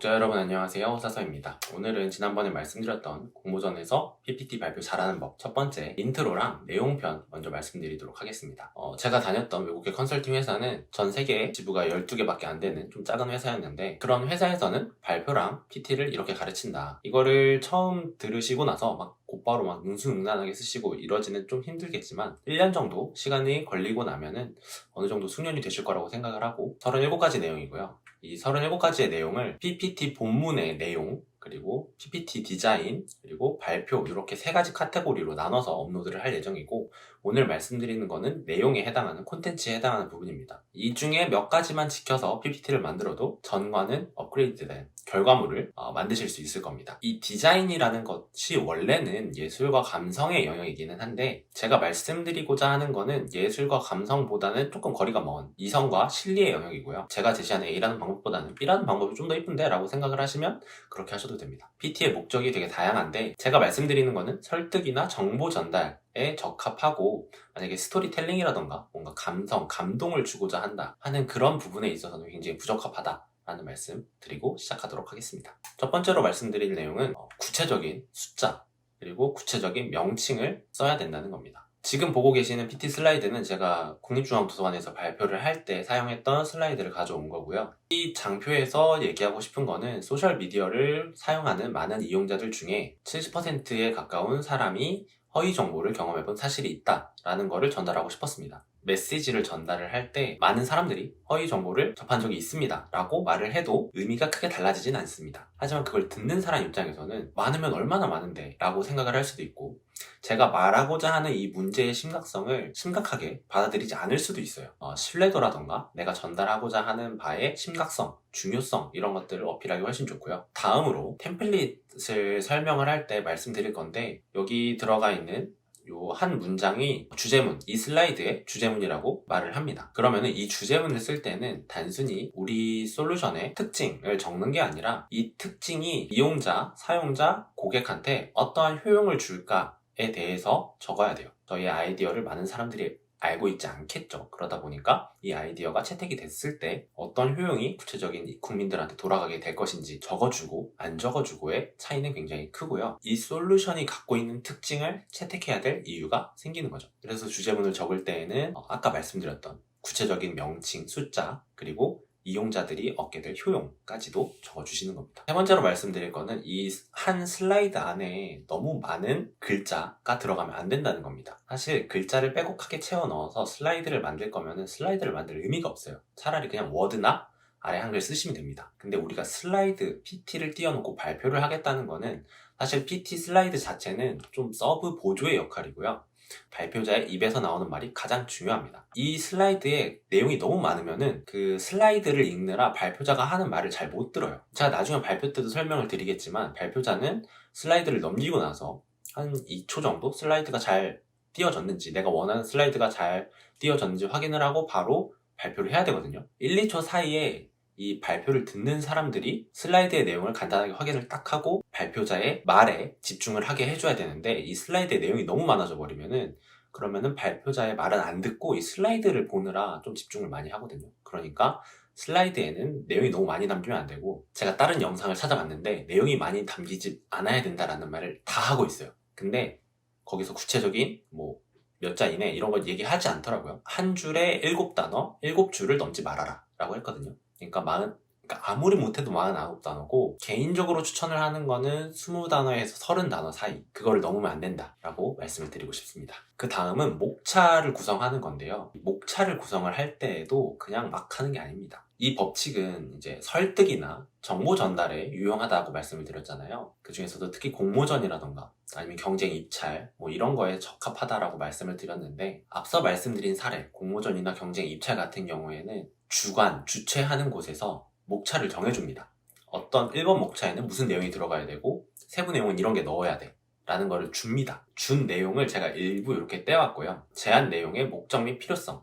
구독자 여러분 안녕하세요. 사서입니다. 오늘은 지난번에 말씀드렸던 공모전에서 PPT 발표 잘하는 법 첫 번째 인트로랑 내용편 먼저 말씀드리도록 하겠습니다. 어, 제가 다녔던 외국계 컨설팅 회사는 전 세계에 지부가 12개밖에 안 되는 좀 작은 회사였는데 그런 회사에서는 발표랑 PT를 이렇게 가르친다. 이거를 처음 들으시고 나서 막 곧바로 막 능수능란하게 쓰시고 이러지는 좀 힘들겠지만 1년 정도 시간이 걸리고 나면은 어느 정도 숙련이 되실 거라고 생각을 하고 37가지 내용이고요 이 37가지의 내용을 PPT 본문의 내용, 그리고 PPT 디자인, 그리고 발표 이렇게 세 가지 카테고리로 나눠서 업로드를 할 예정이고 오늘 말씀드리는 거는 내용에 해당하는 콘텐츠에 해당하는 부분입니다. 이 중에 몇 가지만 지켜서 PPT를 만들어도 전과는 업그레이드된 결과물을 어, 만드실 수 있을 겁니다. 이 디자인이라는 것이 원래는 예술과 감성의 영역이기는 한데 제가 말씀드리고자 하는 거는 예술과 감성보다는 조금 거리가 먼 이성과 실리의 영역이고요. 제가 제시하는 A라는 방법보다는 B라는 방법이 좀 더 이쁜데 라고 생각을 하시면 그렇게 하셔도 됩니다. PT의 목적이 되게 다양한데 제가 말씀드리는 거는 설득이나 정보 전달에 적합하고 만약에 스토리텔링이라던가 뭔가 감성, 감동을 주고자 한다 하는 그런 부분에 있어서는 굉장히 부적합하다. 라는 말씀 드리고 시작하도록 하겠습니다. 첫 번째로 말씀드릴 내용은 어, 구체적인 숫자 그리고 구체적인 명칭을 써야 된다는 겁니다. 지금 보고 계시는 PT 슬라이드는 제가 국립중앙도서관에서 발표를 할 때 사용했던 슬라이드를 가져온 거고요. 이 장표에서 얘기하고 싶은 거는 소셜미디어를 사용하는 많은 이용자들 중에 70%에 가까운 사람이 허위 정보를 경험해본 사실이 있다라는 거를 전달하고 싶었습니다. 메시지를 전달을 할 때 많은 사람들이 허위 정보를 접한 적이 있습니다 라고 말을 해도 의미가 크게 달라지진 않습니다. 하지만 그걸 듣는 사람 입장에서는 많으면 얼마나 많은데 라고 생각을 할 수도 있고 제가 말하고자 하는 이 문제의 심각성을 심각하게 받아들이지 않을 수도 있어요. 어, 신뢰도라던가 내가 전달하고자 하는 바의 심각성, 중요성 이런 것들을 어필하기 훨씬 좋고요. 다음으로 템플릿을 설명을 할 때 말씀드릴 건데 여기 들어가 있는 요 한 문장이 주제문, 이 슬라이드의 주제문이라고 말을 합니다. 그러면은 이 주제문을 쓸 때는 단순히 우리 솔루션의 특징을 적는 게 아니라 이 특징이 이용자, 사용자, 고객한테 어떠한 효용을 줄까에 대해서 적어야 돼요. 저희 아이디어를 많은 사람들이 알고 있지 않겠죠. 그러다 보니까 이 아이디어가 채택이 됐을 때 어떤 효용이 구체적인 국민들한테 돌아가게 될 것인지 적어주고 안 적어주고의 차이는 굉장히 크고요. 이 솔루션이 갖고 있는 특징을 채택해야 될 이유가 생기는 거죠. 그래서 주제문을 적을 때에는 어, 아까 말씀드렸던 구체적인 명칭, 숫자, 그리고 이용자들이 얻게 될 효용까지도 적어주시는 겁니다. 세 번째로 말씀드릴 거는 이 한 슬라이드 안에 너무 많은 글자가 들어가면 안 된다는 겁니다. 사실 글자를 빼곡하게 채워 넣어서 슬라이드를 만들 거면은 슬라이드를 만들 의미가 없어요. 차라리 그냥 워드나 아래 한글 쓰시면 됩니다. 근데 우리가 슬라이드, PT를 띄워놓고 발표를 하겠다는 거는 사실 PT 슬라이드 자체는 좀 서브 보조의 역할이고요. 발표자의 입에서 나오는 말이 가장 중요합니다. 이 슬라이드에 내용이 너무 많으면은 그 슬라이드를 읽느라 발표자가 하는 말을 잘 못 들어요. 제가 나중에 발표 때도 설명을 드리겠지만 발표자는 슬라이드를 넘기고 나서 한 2초 정도 슬라이드가 잘 띄어졌는지 내가 원하는 슬라이드가 잘 띄어졌는지 확인을 하고 바로 발표를 해야 되거든요. 1, 2초 사이에 이 발표를 듣는 사람들이 슬라이드의 내용을 간단하게 확인을 딱 하고 발표자의 말에 집중을 하게 해줘야 되는데 이 슬라이드의 내용이 너무 많아져 버리면은 그러면은 발표자의 말은 안 듣고 이 슬라이드를 보느라 좀 집중을 많이 하거든요. 그러니까 슬라이드에는 내용이 너무 많이 담기면 안 되고 제가 다른 영상을 찾아봤는데 내용이 많이 담기지 않아야 된다라는 말을 다 하고 있어요. 근데 거기서 구체적인 뭐 몇 자 이내 이런 걸 얘기하지 않더라고요. 한 줄에 일곱 단어, 일곱 줄을 넘지 말아라 라고 했거든요. 그러니까 마흔 그러니까 아무리 못해도 49단어고 개인적으로 추천을 하는 거는 20단어에서 30단어 사이 그거를 넘으면 안 된다 라고 말씀을 드리고 싶습니다. 그 다음은 목차를 구성하는 건데요. 목차를 구성을 할 때에도 그냥 막 하는 게 아닙니다. 이 법칙은 이제 설득이나 정보 전달에 유용하다고 말씀을 드렸잖아요. 그 중에서도 특히 공모전이라던가 아니면 경쟁 입찰 뭐 이런 거에 적합하다라고 말씀을 드렸는데 앞서 말씀드린 사례 공모전이나 경쟁 입찰 같은 경우에는 주관, 주최하는 곳에서 목차를 정해줍니다. 어떤 1번 목차에는 무슨 내용이 들어가야 되고 세부 내용은 이런 게 넣어야 돼. 라는 거를 줍니다. 준 내용을 제가 일부 이렇게 떼왔고요. 제한 내용의 목적 및 필요성이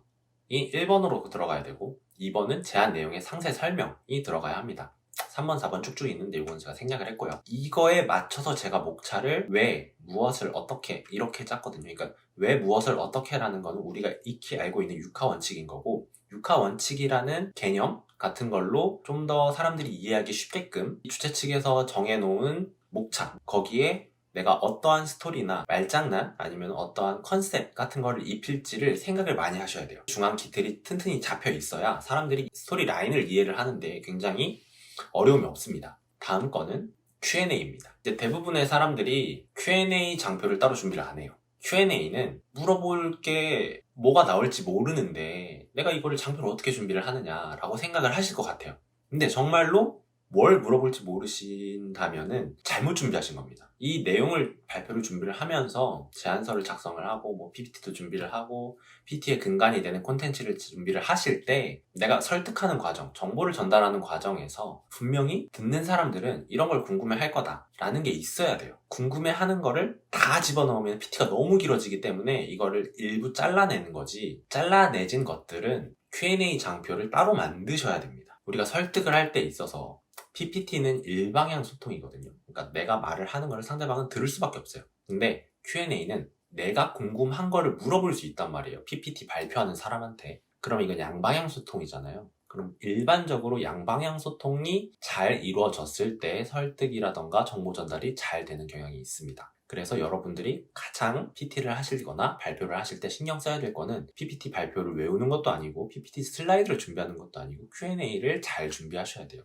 1번으로 들어가야 되고 2번은 제한 내용의 상세 설명이 들어가야 합니다. 3번, 4번 쭉쭉 있는데 이건 제가 생략을 했고요. 이거에 맞춰서 제가 목차를 왜, 무엇을 어떻게 이렇게 짰거든요. 그러니까 왜 무엇을 어떻게라는 거는 우리가 익히 알고 있는 육하 원칙인 거고 육하 원칙이라는 개념 같은 걸로 좀 더 사람들이 이해하기 쉽게끔 이 주최 측에서 정해놓은 목차 거기에 내가 어떠한 스토리나 말장난 아니면 어떠한 컨셉 같은 거를 입힐지를 생각을 많이 하셔야 돼요. 중앙 기틀이 튼튼히 잡혀 있어야 사람들이 스토리 라인을 이해를 하는데 굉장히 어려움이 없습니다. 다음 거는 Q&A입니다. 이제 대부분의 사람들이 Q&A 장표를 따로 준비를 안 해요. Q&A는 물어볼 게 뭐가 나올지 모르는데 내가 이거를 장표를 어떻게 준비를 하느냐라고 생각을 하실 것 같아요. 근데 정말로 뭘 물어볼지 모르신다면은 잘못 준비하신 겁니다. 이 내용을 발표를 준비를 하면서 제안서를 작성을 하고 뭐 PPT도 준비를 하고 PPT의 근간이 되는 콘텐츠를 준비를 하실 때 내가 설득하는 과정, 정보를 전달하는 과정에서 분명히 듣는 사람들은 이런 걸 궁금해 할 거다라는 게 있어야 돼요. 궁금해 하는 거를 다 집어넣으면 PPT가 너무 길어지기 때문에 이거를 일부 잘라내는 거지 잘라내진 것들은 Q&A 장표를 따로 만드셔야 됩니다. 우리가 설득을 할 때 있어서 PPT는 일방향 소통이거든요. 그러니까 내가 말을 하는 걸 상대방은 들을 수밖에 없어요. 근데 Q&A는 내가 궁금한 거를 물어볼 수 있단 말이에요. PPT 발표하는 사람한테. 그럼 이건 양방향 소통이잖아요. 그럼 일반적으로 양방향 소통이 잘 이루어졌을 때 설득이라던가 정보 전달이 잘 되는 경향이 있습니다. 그래서 여러분들이 가장 PPT를 하시거나 발표를 하실 때 신경 써야 될 거는 PPT 발표를 외우는 것도 아니고 PPT 슬라이드를 준비하는 것도 아니고 Q&A를 잘 준비하셔야 돼요.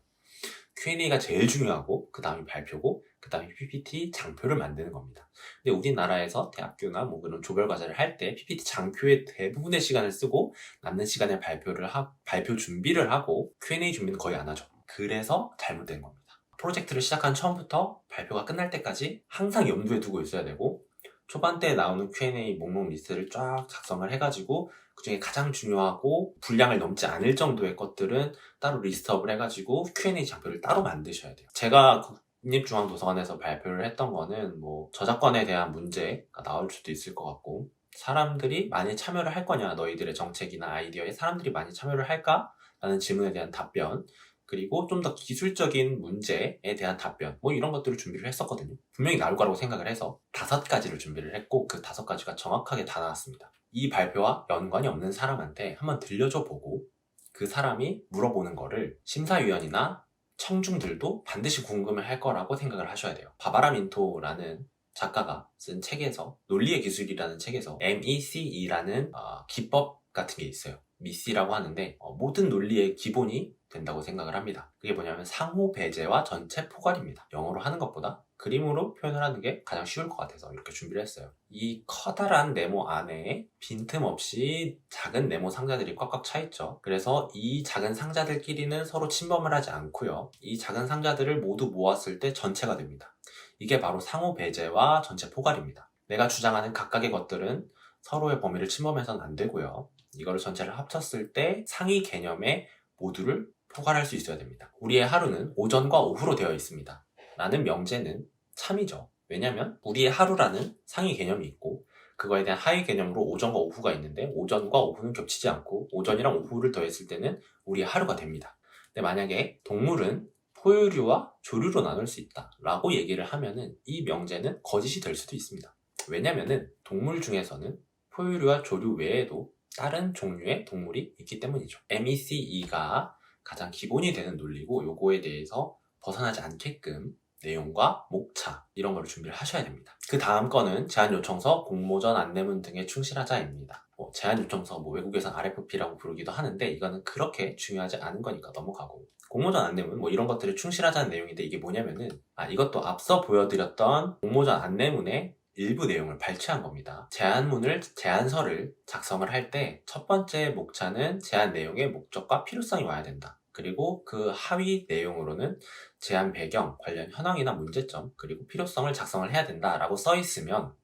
Q&A가 제일 중요하고 그 다음이 발표고 그 다음에 PPT 장표를 만드는 겁니다. 근데 우리나라에서 대학교나 뭐 그런 조별 과제를 할 때 PPT 장표에 대부분의 시간을 쓰고 남는 시간에 발표를 하, 발표 준비를 하고 Q&A 준비는 거의 안 하죠. 그래서 잘못된 겁니다. 프로젝트를 시작한 처음부터 발표가 끝날 때까지 항상 염두에 두고 있어야 되고 초반 때 나오는 Q&A 목록 리스트를 쫙 작성을 해가지고 그 중에 가장 중요하고 분량을 넘지 않을 정도의 것들은 따로 리스트업을 해가지고 Q&A 장표를 따로 만드셔야 돼요. 제가 국립중앙도서관에서 발표를 했던 거는 뭐 저작권에 대한 문제가 나올 수도 있을 것 같고 사람들이 많이 참여를 할 거냐 너희들의 정책이나 아이디어에 사람들이 많이 참여를 할까? 라는 질문에 대한 답변 그리고 좀 더 기술적인 문제에 대한 답변 뭐 이런 것들을 준비를 했었거든요 분명히 나올 거라고 생각을 해서 다섯 가지를 준비를 했고 그 다섯 가지가 정확하게 다 나왔습니다 이 발표와 연관이 없는 사람한테 한번 들려줘 보고 그 사람이 물어보는 거를 심사위원이나 청중들도 반드시 궁금해 할 거라고 생각을 하셔야 돼요. 바바라 민토라는 작가가 쓴 책에서 논리의 기술이라는 책에서 MECE라는 어, 기법 같은 게 있어요. 미시라고 하는데 어, 모든 논리의 기본이 된다고 생각을 합니다. 그게 뭐냐면 상호 배제와 전체 포괄입니다. 영어로 하는 것보다 그림으로 표현을 하는 게 가장 쉬울 것 같아서 이렇게 준비를 했어요. 이 커다란 네모 안에 빈틈없이 작은 네모 상자들이 꽉꽉 차 있죠. 그래서 이 작은 상자들끼리는 서로 침범을 하지 않고요. 이 작은 상자들을 모두 모았을 때 전체가 됩니다. 이게 바로 상호 배제와 전체 포괄입니다. 내가 주장하는 각각의 것들은 서로의 범위를 침범해서는 안 되고요. 이거를 전체를 합쳤을 때 상위 개념의 모두를 포괄할 수 있어야 됩니다. 우리의 하루는 오전과 오후로 되어 있습니다. 라는 명제는 참이죠. 왜냐면 우리의 하루라는 상위 개념이 있고 그거에 대한 하위 개념으로 오전과 오후가 있는데 오전과 오후는 겹치지 않고 오전이랑 오후를 더했을 때는 우리의 하루가 됩니다. 근데 만약에 동물은 포유류와 조류로 나눌 수 있다 라고 얘기를 하면은 이 명제는 거짓이 될 수도 있습니다. 왜냐면은 동물 중에서는 포유류와 조류 외에도 다른 종류의 동물이 있기 때문이죠. MECE가 가장 기본이 되는 논리고 요거에 대해서 벗어나지 않게끔 내용과 목차 이런 거를 준비를 하셔야 됩니다. 그 다음 거는 제안 요청서, 공모전 안내문 등에 충실하자입니다. 뭐 제안 요청서, 뭐 외국에선 RFP라고 부르기도 하는데 이거는 그렇게 중요하지 않은 거니까 넘어가고 공모전 안내문 뭐 이런 것들을 충실하자는 내용인데 이게 뭐냐면은 아 이것도 앞서 보여드렸던 공모전 안내문의 일부 내용을 발췌한 겁니다. 제안문을, 제안서를 작성을 할 때 첫 번째 목차는 제안 내용의 목적과 필요성이 와야 된다. 그리고 그 하위 내용으로는 제안 배경, 관련 현황이나 문제점, 그리고 필요성을 작성을 해야 된다라고 써 있으면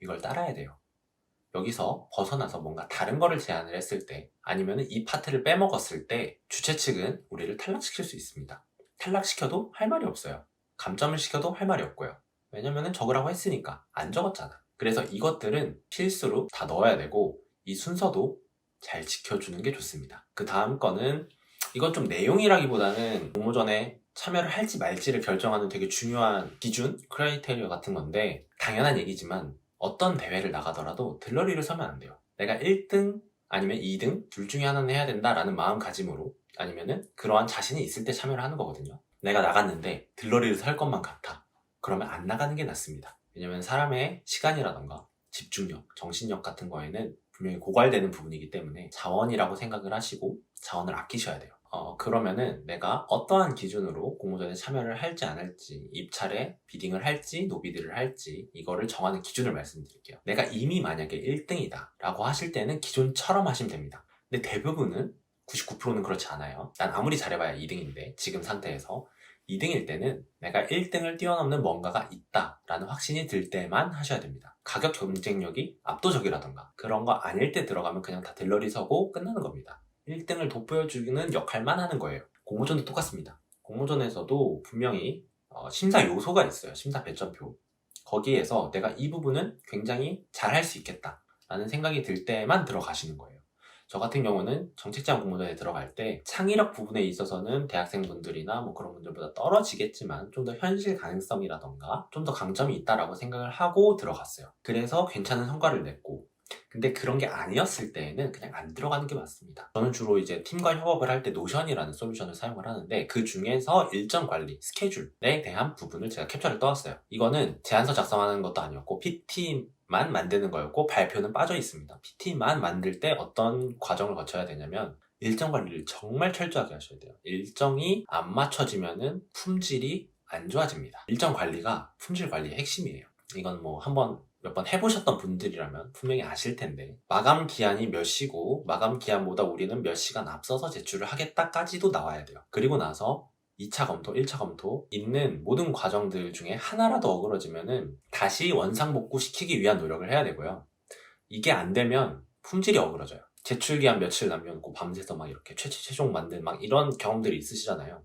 이걸 따라야 돼요. 여기서 벗어나서 뭔가 다른 거를 제안을 했을 때 아니면 이 파트를 빼먹었을 때 주최 측은 우리를 탈락시킬 수 있습니다. 탈락시켜도 할 말이 없어요. 감점을 시켜도 할 말이 없고요. 왜냐면은 적으라고 했으니까 안 적었잖아. 그래서 이것들은 필수로 다 넣어야 되고 이 순서도 잘 지켜주는 게 좋습니다. 그 다음 거는 이건 좀 내용이라기보다는 공모전에 참여를 할지 말지를 결정하는 되게 중요한 기준, 크라이테리어 같은 건데 당연한 얘기지만 어떤 대회를 나가더라도 들러리를 서면 안 돼요. 내가 1등 아니면 2등 둘 중에 하나는 해야 된다라는 마음가짐으로 아니면은 그러한 자신이 있을 때 참여를 하는 거거든요. 내가 나갔는데 들러리를 살 것만 같아. 그러면 안 나가는 게 낫습니다. 왜냐면 사람의 시간이라던가 집중력, 정신력 같은 거에는 분명히 고갈되는 부분이기 때문에 자원이라고 생각을 하시고 자원을 아끼셔야 돼요. 어, 그러면은 내가 어떠한 기준으로 공모전에 참여를 할지 안 할지, 입찰에 비딩을 할지, 노비드를 할지, 이거를 정하는 기준을 말씀드릴게요. 내가 이미 만약에 1등이다 라고 하실 때는 기존처럼 하시면 됩니다. 근데 대부분은 99%는 그렇지 않아요. 난 아무리 잘해봐야 2등인데, 지금 상태에서. 2등일 때는 내가 1등을 뛰어넘는 뭔가가 있다 라는 확신이 들 때만 하셔야 됩니다. 가격 경쟁력이 압도적이라던가 그런 거 아닐 때 들어가면 그냥 다 들러리 서고 끝나는 겁니다. 1등을 돋보여주는 역할만 하는 거예요. 공모전도 똑같습니다. 공모전에서도 분명히 어, 심사 요소가 있어요. 심사 배점표. 거기에서 내가 이 부분은 굉장히 잘할 수 있겠다 라는 생각이 들 때만 들어가시는 거예요. 저 같은 경우는 정책제한 공모전에 들어갈 때 창의력 부분에 있어서는 대학생분들이나 뭐 그런 분들보다 떨어지겠지만 좀 더 현실 가능성이라던가 좀 더 강점이 있다라고 생각을 하고 들어갔어요. 그래서 괜찮은 성과를 냈고 근데 그런 게 아니었을 때에는 그냥 안 들어가는 게 맞습니다. 저는 주로 이제 팀과 협업을 할 때 노션이라는 솔루션을 사용을 하는데 그 중에서 일정 관리, 스케줄에 대한 부분을 제가 캡처를 떠왔어요. 이거는 제안서 작성하는 것도 아니었고 PT 만 만드는 거였고 발표는 빠져 있습니다. PT만 만들 때 어떤 과정을 거쳐야 되냐면 일정 관리를 정말 철저하게 하셔야 돼요. 일정이 안 맞춰지면은 품질이 안 좋아집니다. 일정 관리가 품질 관리의 핵심이에요. 이건 뭐 한번 몇 번 해보셨던 분들이라면 분명히 아실 텐데 마감 기한이 몇 시고 마감 기한보다 우리는 몇 시간 앞서서 제출을 하겠다까지도 나와야 돼요. 그리고 나서 2차 검토, 1차 검토 있는 모든 과정들 중에 하나라도 어그러지면은 다시 원상복구 시키기 위한 노력을 해야 되고요. 이게 안 되면 품질이 어그러져요. 제출 기한 며칠 남겨놓고 밤새서 막 이렇게 최, 최종 만든 막 이런 경험들이 있으시잖아요.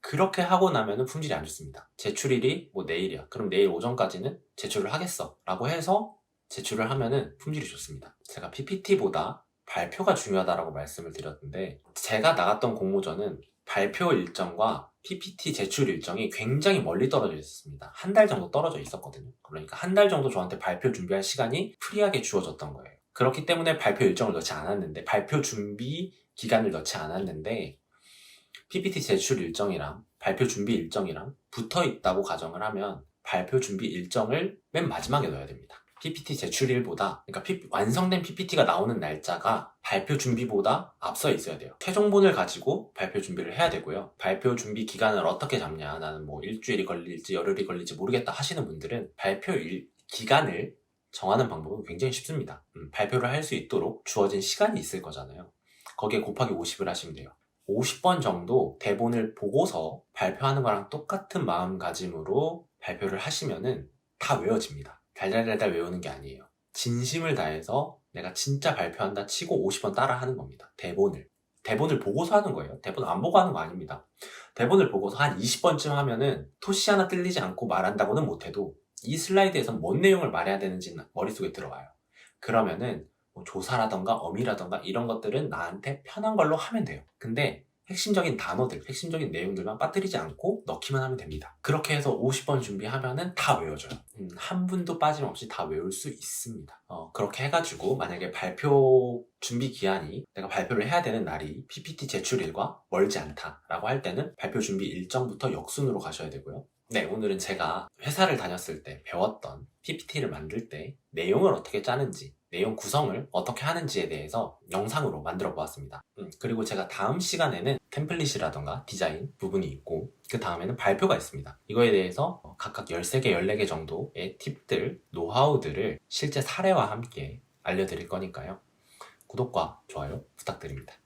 그렇게 하고 나면은 품질이 안 좋습니다. 제출일이 뭐 내일이야. 그럼 내일 오전까지는 제출을 하겠어. 라고 해서 제출을 하면은 품질이 좋습니다. 제가 PPT보다 발표가 중요하다라고 말씀을 드렸는데 제가 나갔던 공모전은 발표 일정과 PPT 제출 일정이 굉장히 멀리 떨어져 있었습니다. 한 달 정도 떨어져 있었거든요. 그러니까 한 달 정도 저한테 발표 준비할 시간이 프리하게 주어졌던 거예요. 그렇기 때문에 발표 일정을 넣지 않았는데 발표 준비 기간을 넣지 않았는데 PPT 제출 일정이랑 발표 준비 일정이랑 붙어 있다고 가정을 하면 발표 준비 일정을 맨 마지막에 넣어야 됩니다. PPT 제출일보다 그러니까 P- 완성된 PPT가 나오는 날짜가 발표 준비보다 앞서 있어야 돼요. 최종본을 가지고 발표 준비를 해야 되고요. 발표 준비 기간을 어떻게 잡냐 나는 뭐 일주일이 걸릴지 열흘이 걸릴지 모르겠다 하시는 분들은 발표 일, 기간을 정하는 방법은 굉장히 쉽습니다. 음, 발표를 할 수 있도록 주어진 시간이 있을 거잖아요. 거기에 곱하기 50을 하시면 돼요. 50번 정도 대본을 보고서 발표하는 거랑 똑같은 마음가짐으로 발표를 하시면은 다 외워집니다. 달달달달 외우는 게 아니에요. 진심을 다해서 내가 진짜 발표한다 치고 50번 따라 하는 겁니다. 대본을. 대본을 보고서 하는 거예요. 대본 안 보고 하는 거 아닙니다. 대본을 보고서 한 20번쯤 하면은 토시 하나 뜰리지 않고 말한다고는 못해도 이 슬라이드에서 뭔 내용을 말해야 되는지는 머릿속에 들어와요. 그러면은 뭐 조사라던가 어미라던가 이런 것들은 나한테 편한 걸로 하면 돼요. 근데 핵심적인 단어들, 핵심적인 내용들만 빠뜨리지 않고 넣기만 하면 됩니다. 그렇게 해서 50번 준비하면은 다 외워져요. 음, 한 분도 빠짐없이 다 외울 수 있습니다. 어, 그렇게 해가지고 만약에 발표 준비 기한이 내가 발표를 해야 되는 날이 PPT 제출일과 멀지 않다라고 할 때는 발표 준비 일정부터 역순으로 가셔야 되고요. 네, 오늘은 제가 회사를 다녔을 때 배웠던 PPT를 만들 때 내용을 어떻게 짜는지 내용 구성을 어떻게 하는지에 대해서 영상으로 만들어 보았습니다. 음, 그리고 제가 다음 시간에는 템플릿이라던가 디자인 부분이 있고 그 다음에는 발표가 있습니다. 이거에 대해서 각각 13개, 14개 정도의 팁들, 노하우들을 실제 사례와 함께 알려드릴 거니까요. 구독과 좋아요 부탁드립니다.